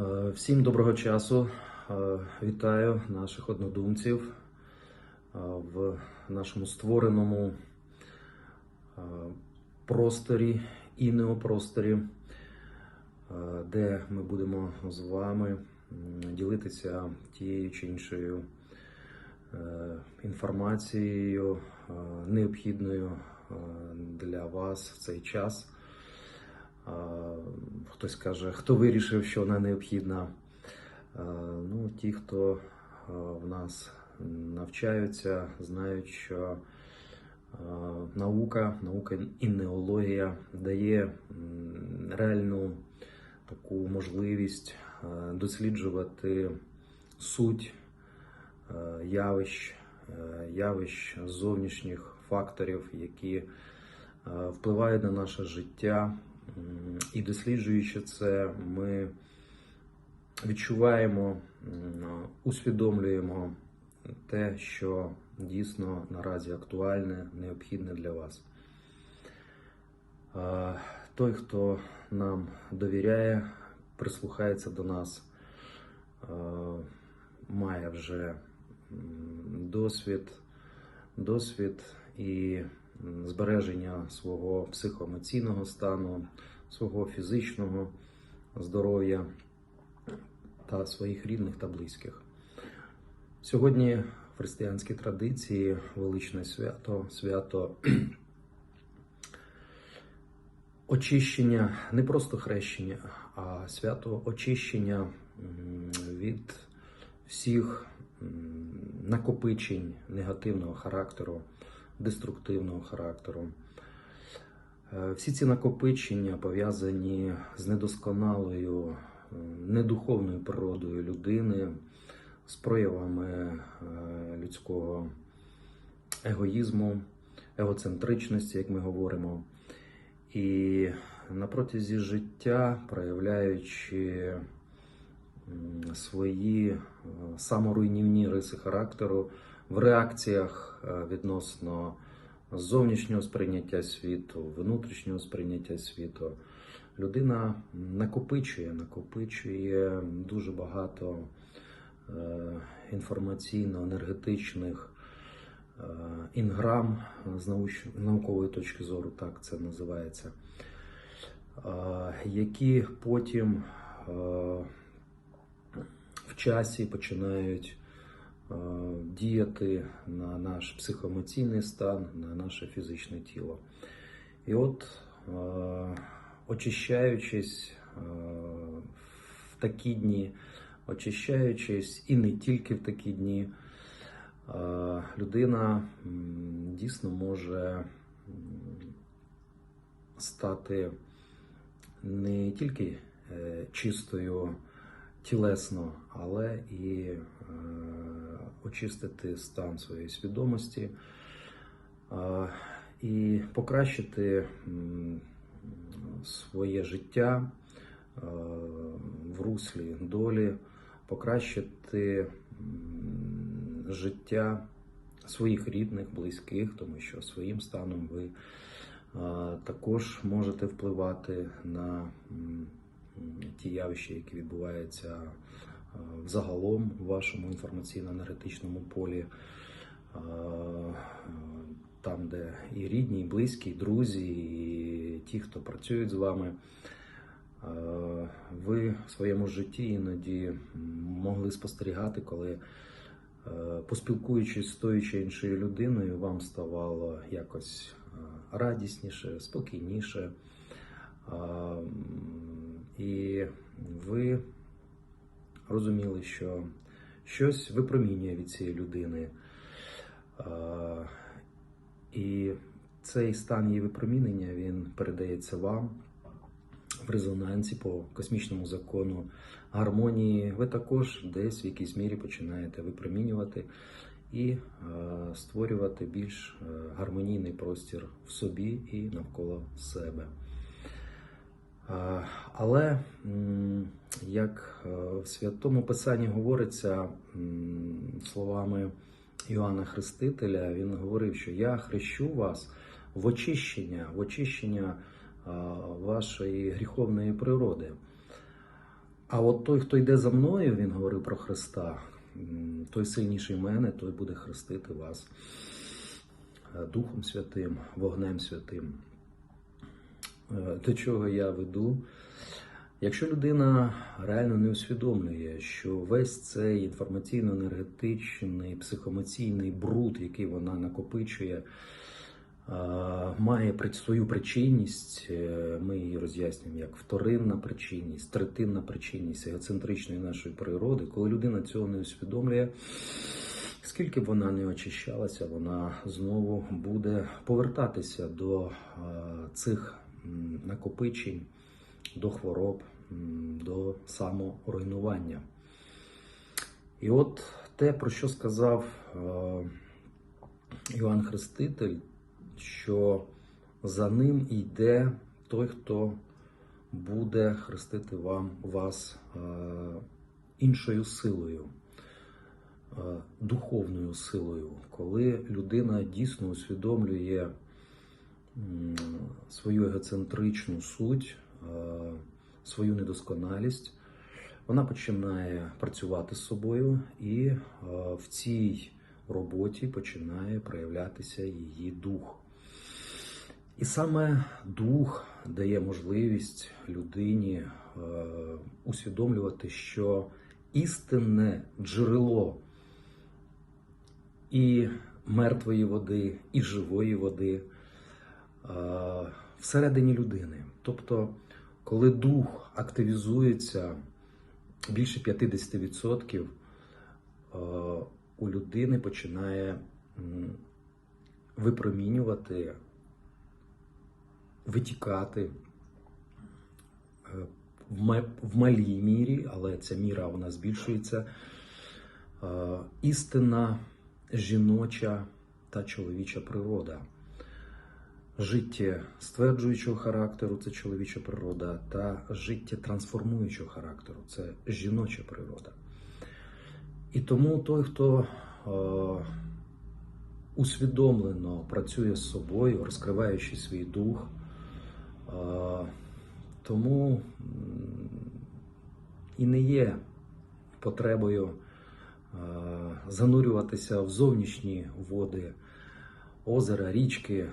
Е, Всім доброго часу. Е, Вітаю наших однодумців е, в нашому створеному просторі і неопросторі, де ми будемо з вами ділитися тією чи іншою інформацією, необхідною для вас в цей час. Хтось каже, хто вирішив, що вона необхідна. Ну, ті, хто в нас навчаються, знають, що наука, наука і неологія дає реальну таку можливість досліджувати суть явищ, явищ зовнішніх факторів, які впливають на наше життя. І досліджуючи це, ми відчуваємо, усвідомлюємо те, що дійсно наразі актуальне, необхідне для вас. Той, хто нам довіряє, прислухається до нас, має вже досвід, досвід і збереження свого психоемоційного стану, свого фізичного здоров'я та своїх рідних та близьких. Сьогодні в християнській традиції величне свято, свято очищення, не просто хрещення, а свято очищення від всіх накопичень негативного характеру, деструктивного характеру. Е, Всі ці накопичення пов'язані з недосконалою, е, недуховною природою людини, з проявами е, людського егоїзму, егоцентричності, як ми говоримо. І на протязі життя, проявляючи свої саморуйнівні риси характеру в реакціях е, відносно зовнішнього сприйняття світу, внутрішнього сприйняття світу, людина накопичує, накопичує дуже багато е, інформаційно-енергетичних е, інграм з наукової точки зору, так це називається, які потім в часі починають діяти на наш психоемоційний стан, на наше фізичне тіло. І от, е, очищаючись е, в такі дні, очищаючись і не тільки в такі дні, е, людина дійсно може стати не тільки е, чистою тілесно, але і е, очистити стан своєї свідомості і покращити своє життя в руслі долі, покращити життя своїх рідних, близьких, тому що своїм станом ви також можете впливати на ті явища, які відбуваються е, взагалом в вашому інформаційно-енергетичному полі, е, там, де і рідні, і близькі, і друзі, і ті, хто працюють з вами. Е, Ви в своєму житті іноді могли спостерігати, коли, поспілкуючись з тою чи іншою людиною, вам ставало якось радісніше, спокійніше. І ви розуміли, що щось випромінює від цієї людини. І цей стан її випромінення він передається вам в резонансі по космічному закону гармонії. Ви також десь в якійсь мірі починаєте випромінювати і е, створювати більш е, гармонійний простір в собі і навколо себе. Е, Але як е, в святому писанні говориться словами Іоанна Хрестителя, він говорив, що я хрещу вас в очищення, в очищення вашої гріховної природи. А от той, хто йде за мною, він говорив про Христа, той сильніший мене, той буде хрестити вас е, Духом Святим, Вогнем Святим. Е, До чого я веду? Якщо людина реально не усвідомлює, що весь цей інформаційно-енергетичний, психоемоційний бруд, який вона накопичує, має при- свою причинність, е, ми її роз'яснюємо як вторинна причинність, третинна причинність егоцентричної нашої природи. Коли людина цього не усвідомлює, скільки б вона не очищалася, вона знову буде повертатися до е, цих накопичень, до хвороб, до саморуйнування. І от те, про що сказав е, Іоанн Хреститель, що за ним йде той, хто буде хрестити вам вас е, іншою силою, е, духовною силою, коли людина дійсно усвідомлює свою егоцентричну суть, е, свою недосконалість, вона починає працювати з собою, і е, в цій роботі починає проявлятися її дух. І саме дух дає можливість людині е, усвідомлювати, що істинне джерело і мертвої води, і живої води всередині людини. Тобто, коли дух активізується більше 50%, е, у людини починає випромінювати, витікати е, в малій мірі, але ця міра вона збільшується. е, Істинна жіноча та чоловіча природа. Життя стверджуючого характеру це чоловіча природа, та життя трансформуючого характеру це жіноча природа. І тому той, хто е, усвідомлено працює з собою, розкриваючи свій дух, е, тому і не є потребою е, занурюватися в зовнішні води озера, річки,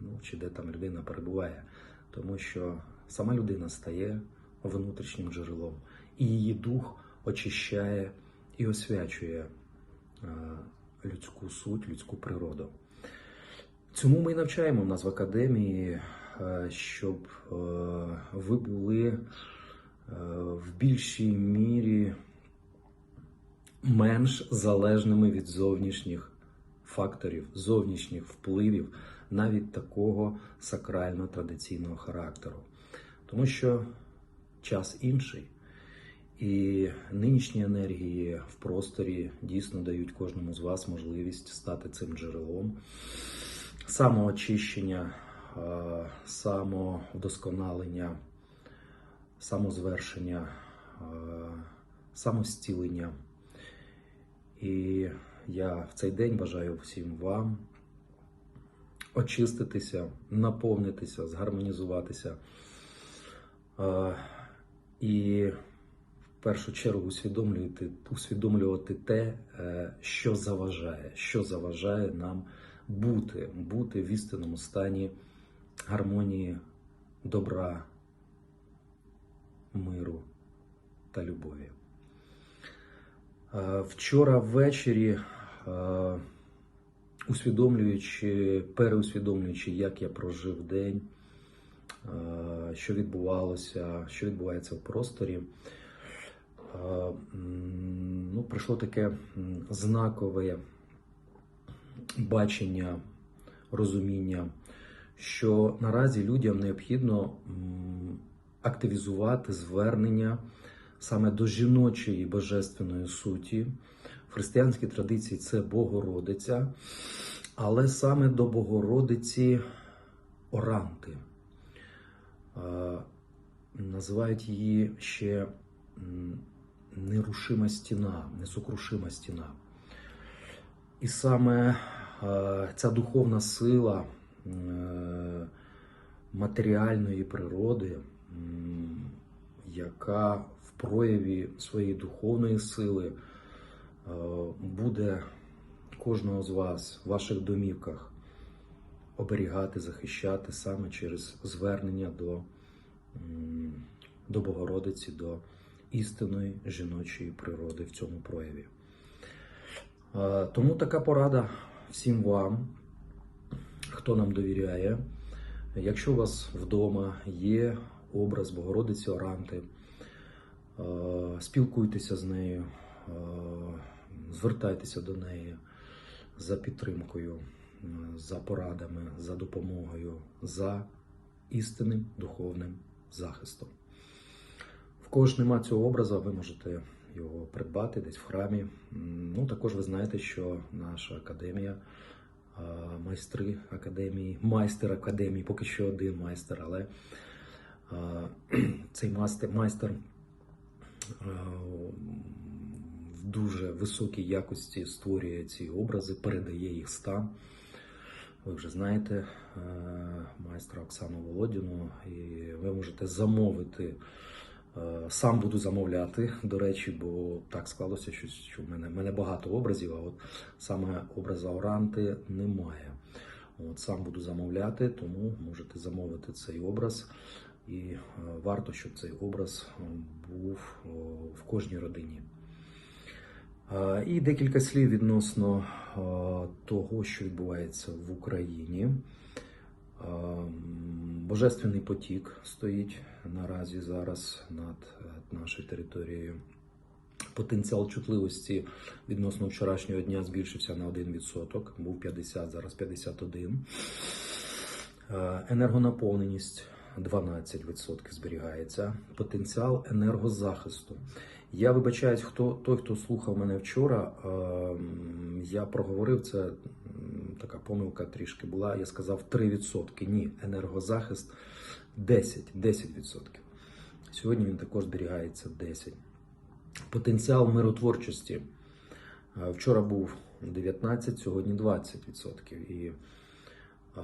ну, чи де там людина перебуває, тому що сама людина стає внутрішнім джерелом, і її дух очищає і освячує е, людську суть, людську природу. Цьому ми і навчаємо нас в академії, е, щоб е, ви були е, в більшій мірі менш залежними від зовнішніх факторів, зовнішніх впливів, навіть такого сакрально-традиційного характеру. Тому що час інший. І нинішні енергії в просторі дійсно дають кожному з вас можливість стати цим джерелом самоочищення, самовдосконалення, самозвершення, самостілення. І я в цей день бажаю всім вам очиститися, наповнитися, згармонізуватися. І в першу чергу усвідомлювати, усвідомлювати те, е, що заважає, що заважає нам бути, бути в істинному стані гармонії, добра, миру та любові. Е, Вчора ввечері, усвідомлюючи, переусвідомлюючи, як я прожив день, е, що відбувалося, що відбувається в просторі, е, ну, прийшло таке знакове бачення, розуміння, що наразі людям необхідно активізувати звернення саме до жіночої божественної суті. В християнській традиції це Богородиця, але саме до Богородиці Оранти. Називають її ще нерушима стіна, несокрушима стіна. І саме ця духовна сила матеріальної природи, яка в прояві своєї духовної сили буде кожного з вас в ваших домівках оберігати, захищати саме через звернення до, до Богородиці, до істинної жіночої природи в цьому прояві. Е, Тому така порада всім вам, хто нам довіряє. Якщо у вас вдома є образ Богородиці Оранти, е, спілкуйтеся з нею, е, звертайтеся до неї за підтримкою, е, за порадами, за допомогою, за істинним духовним захистом. В кого ж нема цього образа, ви можете його придбати десь в храмі. Ну, також ви знаєте, що наша академія, майстри академії, майстер академії, поки що один майстер, але цей майстер, майстер дуже високій якості створює ці образи, передає їх стан. Ви вже знаєте е, майстра Оксану Володіну, і ви можете замовити. Е, Сам буду замовляти, до речі, бо так склалося, що, що в мене, в мене багато образів, а от саме образа Оранти немає. От сам буду замовляти, тому можете замовити цей образ. І е, варто, щоб цей образ був в кожній родині. Е, І декілька слів відносно е, того, що відбувається в Україні. Е, Божественний потік стоїть наразі зараз над нашою територією. Потенціал чутливості відносно вчорашнього дня збільшився на 1%, був 50, зараз 51. Е, Енергонаповненість 12% зберігається. Потенціал енергозахисту. Я вибачаюсь, хто той, хто слухав мене вчора. ем, Я проговорив це. Така помилка трішки була. Я сказав 3%. Ні, енергозахист 10, 10%. Сьогодні він також зберігається 10%. Потенціал миротворчості. Е, Вчора був 19, сьогодні 20%. І е,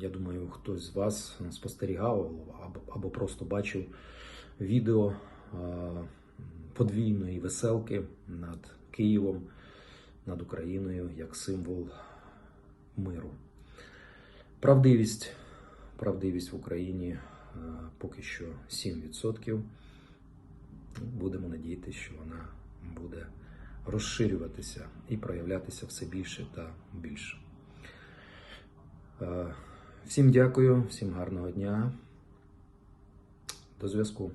я думаю, хтось з вас спостерігав або, або просто бачив відео подвійної веселки над Києвом, над Україною як символ миру. Правдивість, правдивість в Україні е, поки що 7%. Будемо надіятися, що вона буде розширюватися і проявлятися все більше та більше. Е, Всім дякую, всім гарного дня. До зв'язку.